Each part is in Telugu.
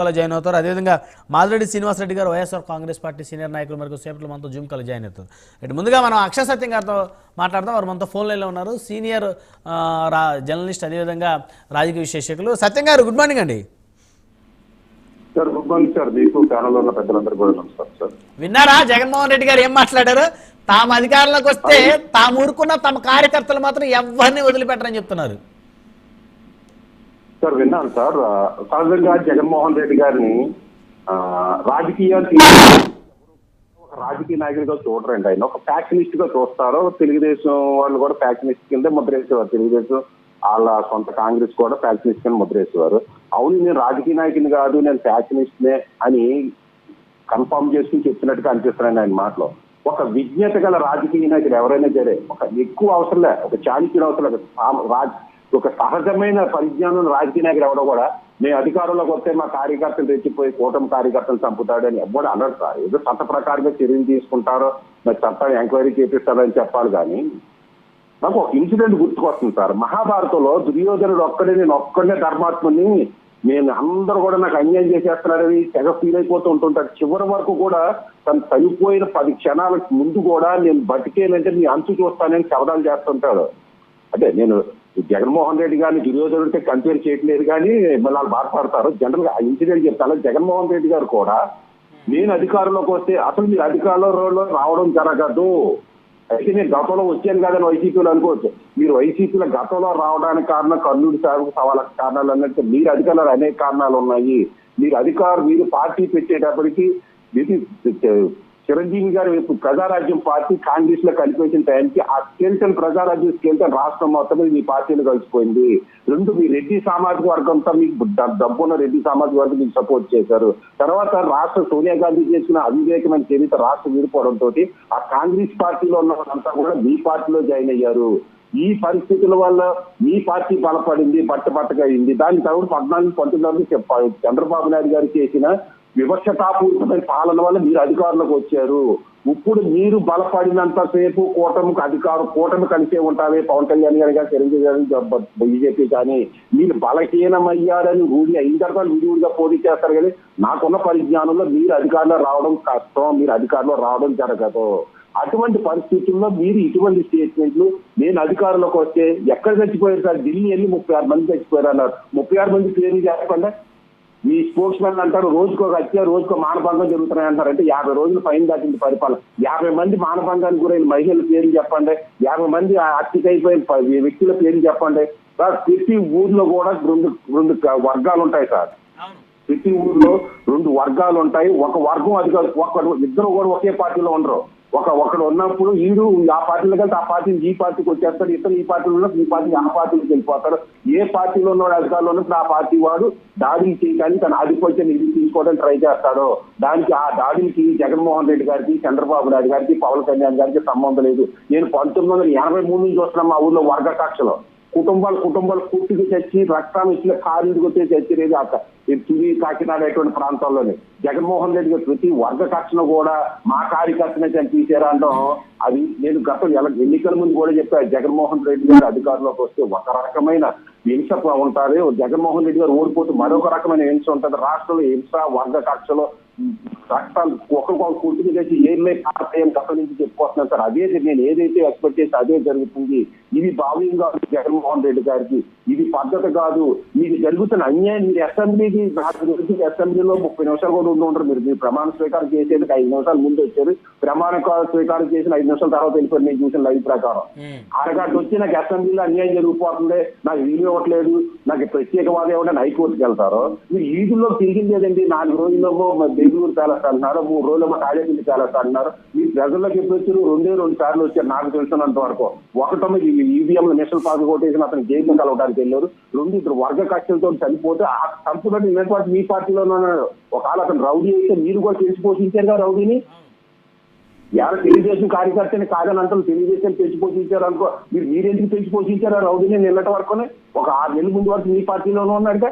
కాల్లో జాయిన్ అవుతారు. అదేవిధంగా మాదిరెడ్డి శ్రీనివాసరెడ్డి గారు వైఎస్ఆర్ కాంగ్రెస్ పార్టీ సీనియర్ నాయకులు మరొక సేపట్లో మనతో జూమ్ కాల్ జాయిన్ అవుతారు. ఇటు ముందుగా మనం అక్షయ సత్యం గారితో మాట్లాడదాం. వారు మనతో ఫోన్ లైన్లో ఉన్నారు. సీనియర్ జర్నలిస్ట్ అదేవిధంగా రాజకీయ విశ్లేషకులు. సత్యం గారు గుడ్ మార్నింగ్ అండి. Sir good morning sir. మీకు ప్యానల్ ఉన్న పెద్దలందరూ కూడా నమస్కారం సార్. విన్నారా? జగన్మోహన్ రెడ్డి గారు ఏం మాట్లాడారు? తాము అధికారంలోకి వస్తే తాము ఊరుకున్న తమ కార్యకర్తలు మాత్రం ఎవరిని వదిలిపెట్టరని చెప్తున్నారు. సార్ విన్నాను సార్. సహజంగా జగన్మోహన్ రెడ్డి గారిని రాజకీయాలు రాజకీయ ఒక రాజకీయ నాయకుడిగా చూడరండి ఆయన. ఒక ఫ్యాక్షనిస్ట్గా చూస్తారు తెలుగుదేశం వాళ్ళు కూడా ఫ్యాక్షనిస్ట్ కింద ముద్రేసేవారు. తెలుగుదేశం వాళ్ళ సొంత కాంగ్రెస్ కూడా ఫ్యాక్షనిస్ట్ కింద ముద్రేసేవారు. అవును నేను రాజకీయ నాయకుని కాదు నేను ఫ్యాక్షనిస్ట్ నే అని కన్ఫర్మ్ చేసుకుని చెప్పినట్టుగా అనిపిస్తున్నాను ఆయన మాటలో. ఒక విజ్ఞత గల రాజకీయ నాయకుడు ఎవరైనా సరే ఒక ఎక్కువ అవసరం లే ఒక చాణిక్యుడు అవసరం లేదు ఒక సహజమైన పరిజ్ఞానం రాజకీయ నాయకుడు ఎవడో కూడా మేము అధికారంలోకి వస్తే మా కార్యకర్తలు తెచ్చిపోయి కూటమి కార్యకర్తలు చంపుతాడు అని ఎవడు అనడు సార్. ఏదో చట్ట ప్రకారంగా చర్యలు తీసుకుంటారో మరి చట్టాన్ని ఎంక్వైరీ చేపిస్తారని చెప్పాలి కానీ నాకు ఒక ఇన్సిడెంట్ గుర్తుకొస్తుంది సార్. మహాభారతంలో దుర్యోధనుడు ఒక్కడే నేను ఒక్కడే ధర్మాత్ముని నేను అందరూ కూడా నాకు అన్యాయం చేసేస్తున్నారని తెగ ఫీల్ అయిపోతూ ఉంటుంటాడు. చివరి వరకు కూడా తను చనిపోయిన పది క్షణాలకు ముందు కూడా నేను బతికేనంటే నీ అంచు చూస్తానని శవదాలు చేస్తుంటాడు. అంటే నేను జగన్మోహన్ రెడ్డి గారిని దుర్యోధనుడితో కంపేర్ చేయట్లేదు కానీ మళ్ళీ వాళ్ళు బాధపడతారు జనరల్గా ఇన్సిడెంట్ చెప్తాను. జగన్మోహన్ రెడ్డి గారు కూడా నేను అధికారంలోకి వస్తే అసలు మీరు అధికారంలో రావడం జరగదు. అయితే నేను గతంలో వచ్చాను కదని వైసీపీలో అనుకోవచ్చు. మీరు వైసీపీలో గతంలో రావడానికి కారణం కర్నూలు సాగు సవాళ్ళ కారణాలు అన్నట్టు మీరు అధికారులు అనేక కారణాలు ఉన్నాయి. మీరు అధికారులు మీరు పార్టీ పెట్టేటప్పటికి ఇది చిరంజీవి గారు ప్రజారాజ్యం పార్టీ కాంగ్రెస్లో కలిపేసిన టైంకి ఆ స్కేల్టన్ ప్రజారాజ్యం స్కేల్టన్ రాష్ట్రం మొత్తం మీ పార్టీలు కలిసిపోయింది. రెండు మీ రెడ్డి సామాజిక వర్గంతో మీకు డబ్బున్న రెడ్డి సామాజిక వర్గం మీకు సపోర్ట్ చేశారు. తర్వాత రాష్ట్ర సోనియా గాంధీ చేసిన అవివేకమైన చరిత్ర రాష్ట్రం విడిపోవడంతో ఆ కాంగ్రెస్ పార్టీలో ఉన్న వాళ్ళంతా కూడా మీ పార్టీలో జాయిన్ అయ్యారు. ఈ పరిస్థితుల వల్ల మీ పార్టీ బలపడింది బట్ట బట్టగా అయింది. దాని తగుడు పద్నాలుగు పంతొమ్మిది చెప్పాలి చంద్రబాబు నాయుడు గారు చేసిన వివక్షతాపూరితమైన పాలన వల్ల మీరు అధికారంలోకి వచ్చారు. ఇప్పుడు మీరు బలపడినంత సేపు కూటమికి అధికారం కూటమి కలిసే ఉంటావే పవన్ కళ్యాణ్ గారు కానీ చిరంజీవి గారు బీజేపీ కానీ. మీరు బలహీనమయ్యారని రూఢి అయిన తర్వాత విడివిడిగా పోటీ చేస్తారు కానీ నాకున్న పరిజ్ఞానంలో మీరు అధికారంలో రావడం కష్టం. మీరు అధికారంలో రావడం జరగదు. అటువంటి పరిస్థితుల్లో మీరు ఇటువంటి స్టేట్మెంట్లు నేను అధికారంలోకి వస్తే ఎక్కడ చచ్చిపోయారు సార్? ఢిల్లీ వెళ్ళి ముప్పై ఆరు మంది చచ్చిపోయారు అన్నారు. ముప్పై ఆరు మంది పేర్లు చెప్పకుండా మీ స్పోర్ట్స్ మెన్ అంటారు రోజుకో హత్య రోజుకో మానభంగం జరుగుతున్నాయి అంటారు. అంటే యాభై రోజులు ఫైన్ దాటింది పరిపాలన. యాభై మంది మానభంగానికి గురైన మహిళల పేర్లు చెప్పండి. యాభై మంది ప- వ్యక్తుల పేర్లు చెప్పండి. సార్ ప్రతి ఊర్లో కూడా రెండు రెండు వర్గాలు ఉంటాయి సార్. ప్రతి ఊర్లో రెండు వర్గాలు ఉంటాయి. ఒక వర్గం అది ఒక ఇద్దరు కూడా ఒకే పార్టీలో ఉండరు. ఒక ఒకడు ఉన్నప్పుడు వీడు ఆ పార్టీలో కలిసి ఆ పార్టీ ఈ పార్టీకి వచ్చేస్తాడు ఇతను ఈ పార్టీలో ఉన్నప్పుడు ఈ పార్టీ ఆ పార్టీకి వెళ్ళిపోతాడు. ఏ పార్టీలో ఉన్నవాడు అధికారంలో ఉన్నప్పుడు ఆ పార్టీ వాడు దాడిని చేయడానికి తన ఆధిపత్యం ఇది తీసుకోవడానికి ట్రై చేస్తాడు. దానికి ఆ దాడికి జగన్మోహన్ రెడ్డి గారికి చంద్రబాబు నాయుడు గారికి పవన్ కళ్యాణ్ గారికి సంబంధం లేదు. నేను పంతొమ్మిది వందల ఎనభై మూడు నుంచి చూస్తున్నాను మా ఊర్లో వర్గ కక్షలో కుటుంబాలు కుటుంబాలు పూర్తిగా చచ్చి రక్తం ఇచ్చిన కారు వచ్చి చచ్చిరేది అక్కడ కాకినాడ అటువంటి ప్రాంతాల్లోనే. జగన్మోహన్ రెడ్డి గారు ప్రతి వర్గ కక్షను కూడా మా కార్యకర్తనే చంపేశారు అనడం అది నేను గత ఎన్నికల ముందు కూడా చెప్పాను జగన్మోహన్ రెడ్డి గారు అధికారంలోకి వస్తే ఒక రకమైన హింస ఉంటారు. జగన్మోహన్ రెడ్డి గారు ఓడిపోతే మరొక రకమైన హింస ఉంటుంది. రాష్ట్రంలో హింస వర్గ కక్షలో రక్తాలు ఒకరికొకరు పూర్తిగా చేసి ఏమే కారణం గత నుంచి చెప్పుకొస్తున్నాను సార్. అదే నేను ఏదైతే ఎక్స్పెక్ట్ చేసి అదే జరుగుతుంది. ఇది భావ్యం కాదు జగన్మోహన్ రెడ్డి గారికి. ఇది పద్ధతి కాదు. మీకు జరుగుతున్న అన్యాయం. మీరు అసెంబ్లీకి తెలిసి అసెంబ్లీలో ముప్పై నిమిషాలు కూడా ఉండి ఉంటారు మీరు. మీరు ప్రమాణ స్వీకారం చేసేందుకు ఐదు నిమిషాలు ముందు వచ్చారు. ప్రమాణ స్వీకారం చేసిన ఐదు నిమిషాల తర్వాత వెళ్ళిపోయి నేను చూసిన లైవ్ ప్రకారం. అరగంట వచ్చి నాకు అసెంబ్లీలో అన్యాయం జరిగిపోతుంది. నాకు వీలు ఇవ్వట్లేదు. నాకు ప్రత్యేకవాదం ఏమంటే హైకోర్టుకి వెళ్తారు. మీరు ఈదుల్లో తిరిగింది లేదండి నాలుగు రోజుల్లో బెంగళూరు ప్యాలెస్ అంటున్నారు మూడు రోజుల్లో తాడేపల్లి ప్యాలెస్ అంటున్నారు మీరు ప్రజల్లోకి ఎప్పుడు రెండే రెండు సార్లు వచ్చారు నాకు తెలిసినంత వరకు. ఒకటమ్మ ఈవీఎంలు నేషనల్ పాస్ కొట్టేసిన అతను జైలు కలవడానికి వెళ్ళారు రెండు ఇద్దరు వర్గ కక్షలతో చనిపోతే ఆ చంపుబట్టి ఉన్నటువంటి మీ పార్టీలోనే ఉన్నాడు ఒకవేళ అతను రౌడీ అయితే మీరు కూడా తెలిసి పోషించారు కదా రౌడీని? ఎవరు తెలుగుదేశం కార్యకర్తని కాదని అంటారు తెలుగుదేశం పెంచి పోషించారు అనుకో మీరు మీరెందుకు పెంచి పోషించారు రౌడీని నిన్నటి వరకునే? ఒక ఆరు నెలల ముందు వరకు మీ పార్టీలోనే ఉన్నాడుగా?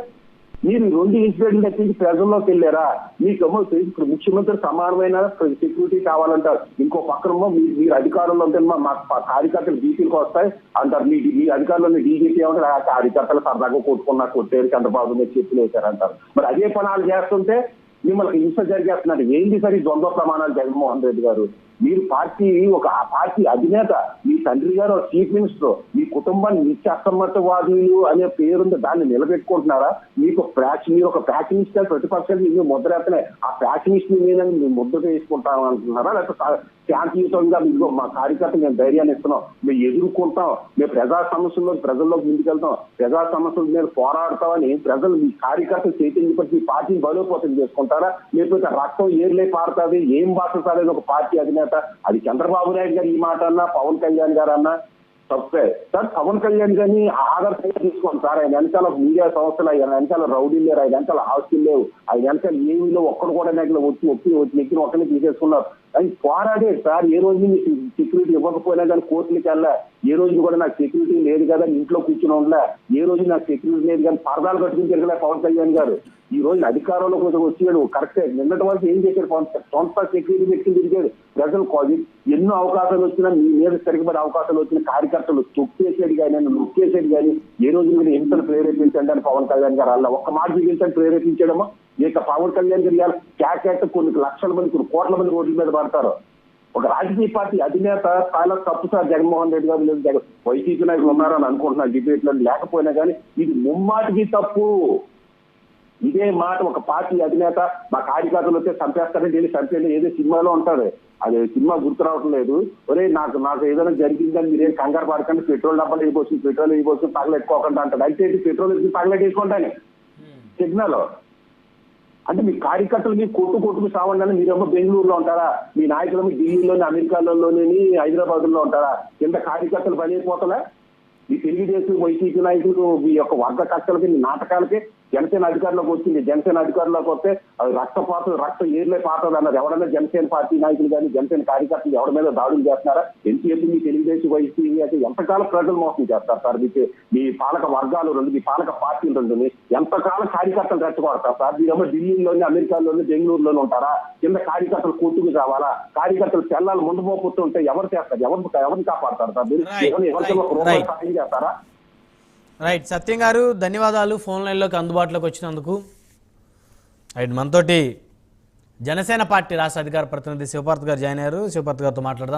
మీరు రెండు ఇన్సిడెంట్లు తప్పించి ప్రజల్లోకి వెళ్ళారా? మీకేమో ఇప్పుడు ముఖ్యమంత్రి సమానమైన సెక్యూరిటీ కావాలంటారు. ఇంకో పక్కనేమో మీరు మీరు అధికారంలో ఉంటే మా కార్యకర్తలు బీసీలకు వస్తాయి. అంటారు మీ మీ అధికారంలో డీజీపీ ఏమంటారు ఆ కార్యకర్తలు సరదాగా కొట్టుకున్నా కొట్టేరు చంద్రబాబు మీద చెప్పులు వేశారంటారు మరి అదే పనాలు చేస్తుంటే మిమ్మల్ని హింస జరిగేస్తున్నారు. ఏంటి సరే ద్వంద్వ ప్రమాణాలు జగన్మోహన్ రెడ్డి గారు? మీరు పార్టీ ఒక పార్టీ అధినేత మీ తండ్రి గారు చీఫ్ మినిస్టర్ మీ కుటుంబాన్ని నిత్యాసమ్మతవాదులు అనే పేరుంది దాన్ని నిలబెట్టుకుంటున్నారా? మీకు ప్యాచ్ మీరు ఒక ప్యాకినిస్ట్ ప్రతిపక్షాలు మీరు ముద్రేస్తున్నాయి. ఆ ప్యాకినిస్ట్ మీద మీరు ముద్ర వేసుకుంటాం అనుకుంటున్నారా లేకపోతే శాంతియుతంగా మీకు మా కార్యకర్త మేము ధైర్యాన్ని ఇస్తున్నాం. మేము ఎదుర్కొంటాం. మేము ప్రజా సమస్యల్లో ప్రజల్లోకి ముందుకెళ్తాం. ప్రజా సమస్యల మీద పోరాడతామని ప్రజలు మీ కార్యకర్తలు చైతన్యపడి మీ పార్టీని బలోపేతం చేసుకుంటారా లేకపోతే రక్తం ఏర్లే పారుతుంది? ఏం బాధపడేది ఒక పార్టీ అధినేత? అది చంద్రబాబు నాయుడు గారు ఈ మాట అన్నా పవన్ కళ్యాణ్ గారు అన్నా తప్పే. సార్ పవన్ కళ్యాణ్ గారిని ఆదర్శంగా తీసుకోండి సార్. ఆయన వెనకాల మీడియా సంస్థలు ఆయన వెనకాల రౌడీ లేరు ఆయన వెనకాల ఆస్తులు లేవు. ఆయన వెనకాల ఏమీ లేవు ఒక్కడు కూడా నెగ్గలు వచ్చి వచ్చి వచ్చి ఎక్కిన ఒక్కరిని తీసేసుకున్నారు. అది పోరాడే సార్ ఏ రోజు మీకు సెక్యూరిటీ ఇవ్వకపోయినా కానీ కోర్టులకి వెళ్ళా ఏ రోజు కూడా నాకు సెక్యూరిటీ లేదు కదా ఇంట్లో కూర్చుని ఉండలే. ఏ రోజు నాకు సెక్యూరిటీ లేదు కానీ పరదాలు కట్టుకుని తిరగలే పవన్ కళ్యాణ్ గారు. ఈ రోజు అధికారంలో కొంచెం వచ్చాడు కరెక్టే. నిన్నటి వరకు ఏం చేశాడు పవన్ సొంత సెక్యూరిటీ పెట్టుకుని తిరిగాడు ప్రజలు కాదు ఎన్నో అవకాశాలు వచ్చినా మీ మీద తిరగబడే అవకాశాలు వచ్చిన కార్యకర్తలు తొక్కేసేది కానీ నొక్కేసేది కానీ ఏ రోజు మీరు హింసను ప్రేరేపించండి అని పవన్ కళ్యాణ్ గారు అలా ఒక్క మాట చూపించండి ప్రేరేపించడమో? ఇక పవన్ కళ్యాణ్ గారు ఇవాళ కొన్ని లక్షల మంది కొన్ని కోట్ల మంది రోడ్ల మీద పడతారు. ఒక రాజకీయ పార్టీ అధినేత చాలా తప్పు సార్ జగన్మోహన్ రెడ్డి గారు లేదు వైసీపీ నాయకులు ఉన్నారని అనుకుంటున్నారు డిబేట్లో లేకపోయినా కానీ ఇది ముమ్మాటికి తప్పు. ఇదే మాట ఒక పార్టీ అధినేత మా కార్యకర్తలు వస్తే చంపేస్తారని వెళ్ళి చంపేది ఏదో సినిమాలో ఉంటాడు. అది సినిమా గుర్తు రావటం లేదు. ఒరే నాకు నాకు ఏదైనా జరిగిందని మీరేం కంగారు పడకండి. పెట్రోల్ డబ్బాలు అయిపోవచ్చు పెట్రోల్ అయిపోవచ్చు పగలెట్టుకోకుండా అంటాడు అయితే ఇది పెట్రోల్ వేసి పగలెట్టేసుకుంటాను సిగ్నల్. అంటే మీ కార్యకర్తలు మీ కొట్టు కొట్టుకు సావండి మీరేమో బెంగళూరులో ఉంటారా? మీ నాయకులు ఢిల్లీలోని అమెరికాలోని హైదరాబాద్లో ఉంటారా? కింద కార్యకర్తలు పని అయిపోతలే? ఈ తెలుగుదేశం వైసీపీ నాయకులు మీ యొక్క వర్గ కక్షలకి మీ నాటకాలకి జనసేన అధికారంలోకి వచ్చింది. జనసేన అధికారంలోకి వస్తే అది రక్తపాతం రక్తం ఏర్లే పాతది అన్నారు ఎవరైనా జనసేన పార్టీ నాయకులు కానీ జనసేన కార్యకర్తలు ఎవరి మీద దాడులు చేస్తున్నారా? ఎంతసేపు మీ తెలుగుదేశం వైసీపీ అయితే ఎంతకాలం ప్రజలు మోసం చేస్తారు సార్? మీకు మీ పాలక వర్గాలు రెండు మీ పాలక పార్టీలు రెండు ఎంతకాలం కార్యకర్తలు రెచ్చగొడతారు సార్? మీరేమో ఢిల్లీలోని అమెరికాలోని బెంగళూరులోని ఉంటారా? కింద కార్యకర్తలు కూతురు కావాలా కార్యకర్తలు తెల్లాలు ముందు మోపుతుంటే ఎవరు చేస్తారు? ఎవరు ఎవరిని కాపాడతారు సార్? మీరు ఎవరికైనా చేస్తారా? రైట్ సత్యం గారు ధన్యవాదాలు ఫోన్ లైన్లోకి అందుబాటులోకి వచ్చినందుకు. రైట్ మనతోటి జనసేన పార్టీ రాష్ట్ర అధికార ప్రతినిధి శివపార్త్ గారు జాయిన్ అయ్యారు. శివపార్త్ గారితో మాట్లాడదాం.